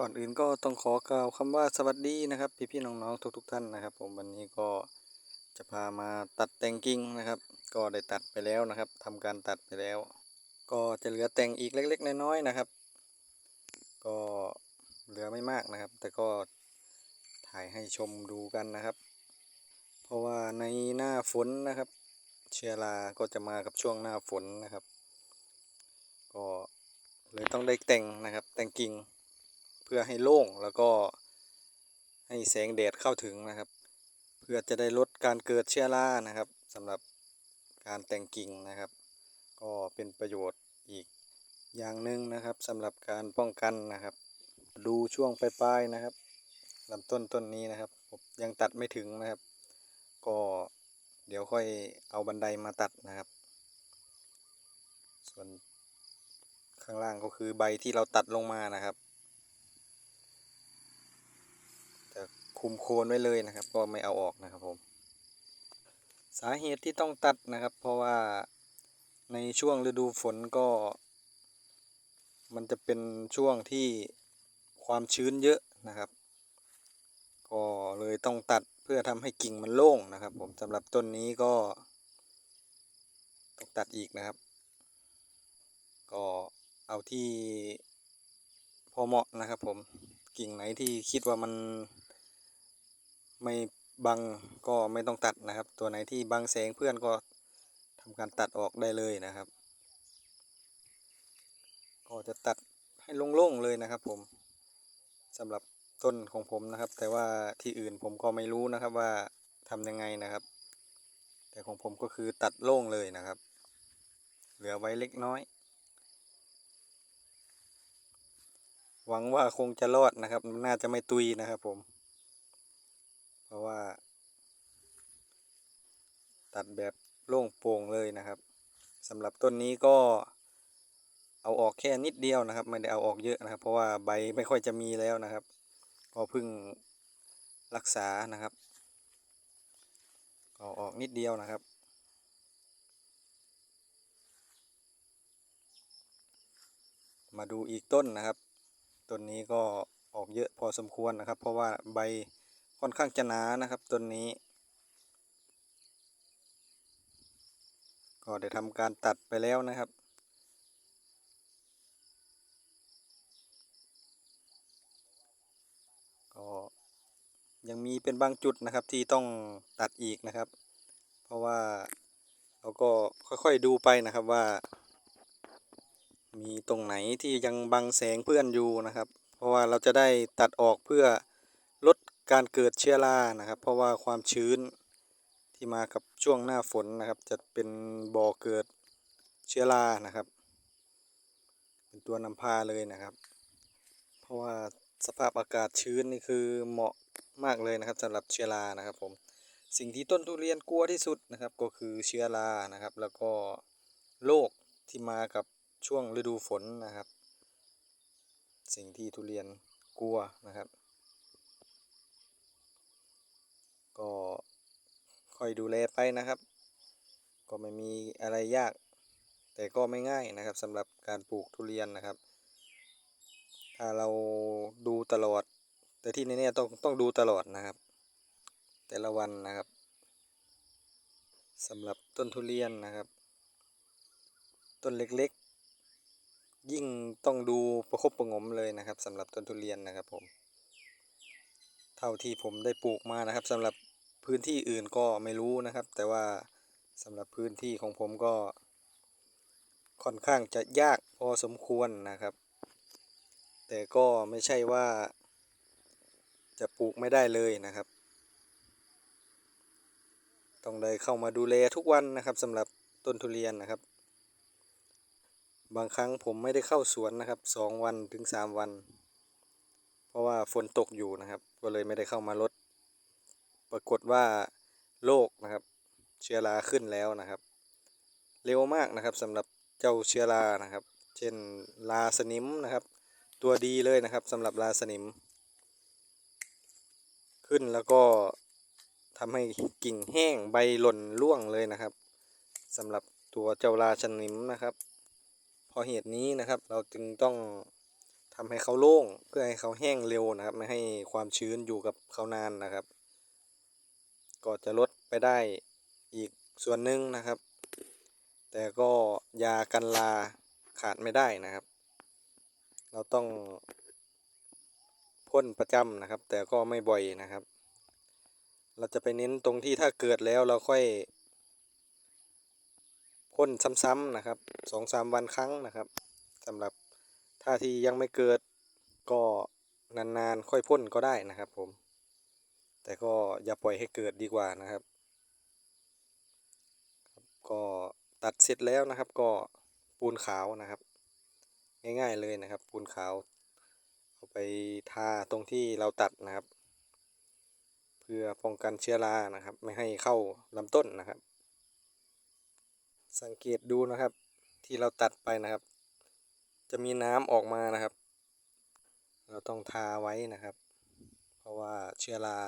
ก่อนอื่นก็ต้องขอกล่าวคำว่าสวัสดีนะครับ พี่พี่ๆน้องๆทุกๆท่านนะครับ ผมวันนี้ก็จะพามาตัดแต่งกิ่งนะครับ ก็ได้ตัดไปแล้วนะครับทำการตัดไปแล้ว ก็จะเหลือแต่งอีกเล็ก ๆ น้อยๆนะครับ ก็เหลือไม่มากนะครับ แต่ก็ถ่ายให้ชมดูกันนะครับ เพราะว่าในหน้าฝนนะครับ เชื้อราก็จะมากับช่วงหน้าฝนนะครับ ก็เลยต้องได้แต่งนะครับ แต่งกิ่ง พื่อให้โล่งแล้วก็ให้แสงแดดเข้าถึงนะครับ เพื่อจะได้ลดการเกิดเชื้อรานะครับสำหรับการแต่งกิ่งนะครับ ก็เป็นประโยชน์อีกอย่างหนึ่งนะครับสำหรับการป้องกันนะครับ ดูช่วงปลายๆนะครับลำต้นต้นนี้นะครับผมยังตัดไม่ถึงนะครับ ก็เดี๋ยวค่อยเอาบันไดมาตัดนะครับ ส่วนข้างล่างก็คือใบที่เราตัดลงมานะครับ จะ คุมโคนไว้เลยนะครับ ก็ไม่เอาออกนะครับผม สาเหตุที่ต้องตัดนะครับ เพราะว่าในช่วงฤดูฝนก็ มันจะเป็นช่วงที่ความชื้นเยอะนะครับ ก็เลยต้องตัดเพื่อทำให้กิ่งมันโล่งนะครับ ผมสำหรับต้นนี้ก็ต้องตัดอีกนะครับ ก็เอาที่พอเหมาะนะครับผมกิ่งไหนที่คิดว่ามัน ไม่บังก็ไม่ต้องตัดนะครับ ตัวไหนที่บังแสงเพื่อนก็ทำการตัดออกได้เลยนะครับ ก็จะตัดให้โล่งๆเลยนะครับ ผมสำหรับต้นของผมนะครับ แต่ว่าที่อื่นผมก็ไม่รู้นะครับว่าทำยังไงนะครับ แต่ของผมก็คือตัดโล่งเลยนะครับ เหลือไว้เล็กน้อย หวังว่าคงจะรอดนะครับ น่าจะไม่ตุยนะครับผม ราะว่า ตัดแบบโล่งโปร่งเลยนะครับสำหรับต้นนี้ก็เอาออกแค่นิดเดียวนะครับ ไม่ได้เอาออกเยอะนะครับ เพราะว่าใบไม่ค่อยจะมีแล้วนะครับก็เพิ่งรักษานะครับเอาออกนิดเดียวนะครับ มาดูอีกต้นนะครับ ต้นนี้ก็ออกเยอะพอสมควรนะครับ เพราะว่าใบ ค่อนข้างจะหนานะครับต้นนี้ ก็ได้ทำการตัดไปแล้วนะครับ ก็ยังมีเป็นบางจุดนะครับที่ต้องตัดอีกนะครับ เพราะว่าเราก็ค่อยๆดูไปนะครับว่า มีตรงไหนที่ยังบังแสงเพื่อนอยู่นะครับ เพราะว่าเราจะได้ตัดออกเพื่อ การเกิดเชื้อรานะครับ เพราะว่าความชื้นที่มากับช่วงหน้าฝนนะครับ จะเป็นบ่อเกิดเชื้อรานะครับ เป็นตัวนำพาเลยนะครับ เพราะว่าสภาพอากาศชื้นนี่คือเหมาะมากเลยนะครับสำหรับเชื้อรานะครับผมสิ่งที่ต้นทุเรียนกลัวที่สุดนะครับ ก็คือเชื้อรานะครับ แล้วก็โรคที่มากับช่วงฤดูฝนนะครับ สิ่งที่ทุเรียนกลัวนะครับ ก็คอยดูแลไปนะครับ ก็ไม่มีอะไรยาก แต่ก็ไม่ง่ายนะครับสำหรับการปลูกทุเรียนนะครับ ถ้าเราดูตลอด แต่ที่แน่ๆต้องต้องดูตลอดนะครับ แต่ละวันนะครับสำหรับต้นทุเรียนนะครับ ต้นเล็กๆ ยิ่งต้องดูประคบประงมเลยนะครับสำหรับต้นทุเรียนนะครับผม เท่าที่ผมได้ปลูกมานะครับสำหรับพื้นที่อื่นก็ไม่รู้นะครับ แต่ว่าสำหรับพื้นที่ของผมก็ ค่อนข้างจะยากพอสมควรนะครับ แต่ก็ไม่ใช่ว่า จะปลูกไม่ได้เลยนะครับ ต้องได้เข้ามาดูแลทุกวันนะครับสำหรับต้นทุเรียนนะครับ บางครั้งผมไม่ได้เข้าสวนนะครับสองวันถึงสามวัน เพราะว่าฝนตกอยู่นะครับ ก็เลยไม่ได้เข้ามารดปรากฏว่าโรคนะครับ เชื้อราขึ้นแล้วนะครับ เร็วมากนะครับสำหรับเจ้าเชื้อรานะครับ เช่นลาสนิมนะครับ ตัวดีเลยนะครับสำหรับลาสนิม ขึ้นแล้วก็ทำให้กิ่งแห้งใบหล่นร่วงเลยนะครับสำหรับตัวเจ้าราชนิมนะครับเพราะเหตุนี้นะครับเราจึงต้อง ทำให้เขาโล่งเพื่อให้เขาแห้งเร็วนะครับ ไม่ให้ความชื้นอยู่กับเขานานนะครับ ก็จะลดไปได้อีกส่วนหนึ่งนะครับ แต่ก็ยากันลาขาดไม่ได้นะครับ เราต้องพ่นประจำนะครับ แต่ก็ไม่บ่อยนะครับ เราจะไปเน้นตรงที่ถ้าเกิดแล้วเราค่อยพ่นซ้ำๆนะครับสองสามวันครั้งนะครับสำหรับ ถ้าที่ยังไม่เกิดก็นานๆค่อยพ่นก็ได้นะครับผม แต่ก็อย่าปล่อยให้เกิดดีกว่านะครับ ก็ตัดเสร็จแล้วนะครับ ก็ปูนขาวนะครับ ง่ายๆเลยนะครับ ปูนขาวเอาไปทาตรงที่เราตัดนะครับ เพื่อป้องกันเชื้อรานะครับ ไม่ให้เข้าลำต้นนะครับ สังเกตดูนะครับที่เราตัดไปนะครับ จะมีน้ำออกมานะครับ เราต้องทาไว้นะครับ เพราะว่าเชื้อรา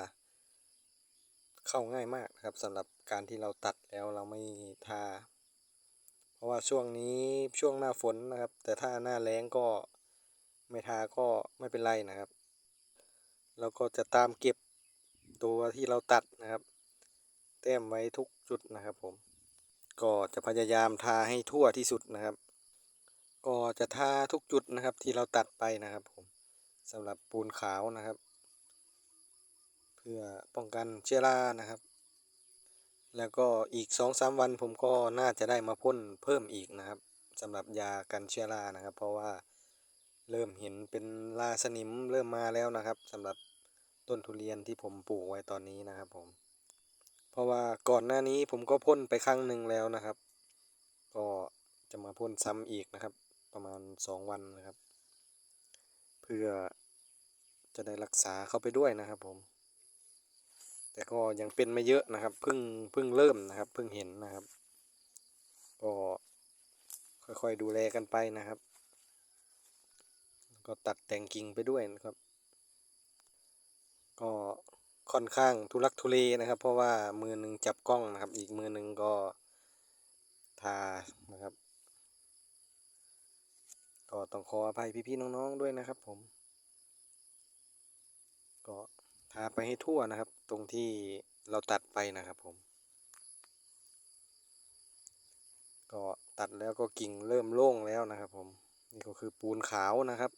เข้าง่ายมากนะครับสำหรับการที่เราตัดแล้วเราไม่ทา เพราะว่าช่วงนี้ช่วงหน้าฝนนะครับ แต่ถ้าหน้าแล้งก็ไม่ทาก็ไม่เป็นไรนะครับ เราก็จะตามเก็บตัวที่เราตัดนะครับ แต้มไว้ทุกจุดนะครับผม ก็จะพยายามทาให้ทั่วที่สุดนะครับ ก็จะทาทุกจุดนะครับที่เราตัดไปนะครับผมสำหรับปูนขาวนะครับ เพื่อป้องกันเชื้อรานะครับ แล้วก็อีกสองสามวันผมก็น่าจะได้มาพ่นเพิ่มอีกนะครับสำหรับยากันเชื้อรานะครับ เพราะว่าเริ่มเห็นเป็นราสนิมเริ่มมาแล้วนะครับสำหรับต้นทุเรียนที่ผมปลูกไว้ตอนนี้นะครับผม เพราะว่าก่อนหน้านี้ผมก็พ่นไปครั้งหนึ่งแล้วนะครับ ก็จะมาพ่นซ้ำอีกนะครับ ประมาณสองวันนะครับ เพื่อจะได้รักษาเข้าไปด้วยนะครับผม แต่ก็ยังเป็นไม่เยอะนะครับเพิ่งเพิ่งเริ่มนะครับเพิ่งเห็นนะครับ ก็ค่อยๆดูแลกันไปนะครับ ก็ตัดแต่งกิ่งไปด้วยนะครับ ก็ค่อนข้างทุลักทุเลนะครับ เพราะว่ามือหนึ่งจับกล้องนะครับ อีกมือหนึ่งก็ทานะครับ ต้องขออภัยพี่ๆน้องๆด้วยนะครับ ผม ก็ทาไปให้ทั่วนะครับ ตรงที่เราตัดไปนะครับผม ก็ตัดแล้วก็กิ่งเริ่มโล่งแล้วนะครับ ผม นี่ก็คือปูนขาวนะครับ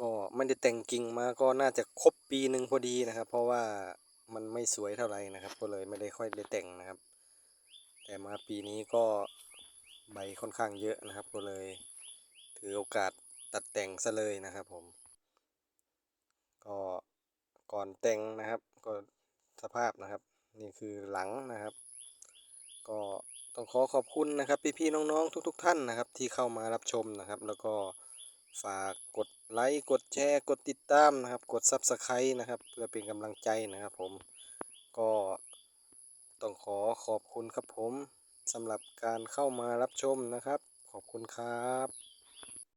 ก็ไม่ได้แต่งกิ่งมาก็น่าจะครบปีหนึ่งพอดีนะครับ เพราะว่ามันไม่สวยเท่าไหร่นะครับ ก็เลยไม่ได้ค่อยได้แต่งนะครับ แต่มาปีนี้ก็ใบค่อนข้างเยอะนะครับ ก็เลย ถือโอกาสตัดแต่งซะเลยนะครับผม ก็ก่อนแต่งนะครับ ก็สภาพนะครับ นี่คือหลังนะครับ ก็ต้องขอขอบคุณนะครับพี่ๆน้องๆ ทุกๆท่านนะครับ ที่เข้ามารับชมนะครับ แล้วก็ฝากกดไลค์กดแชร์ กดติดตามนะครับ กด Subscribe นะครับ เพื่อเป็นกำลังใจนะครับผมก็ต้องขอขอบคุณครับผมสำหรับการเข้ามารับชมนะครับ ขอบคุณครับ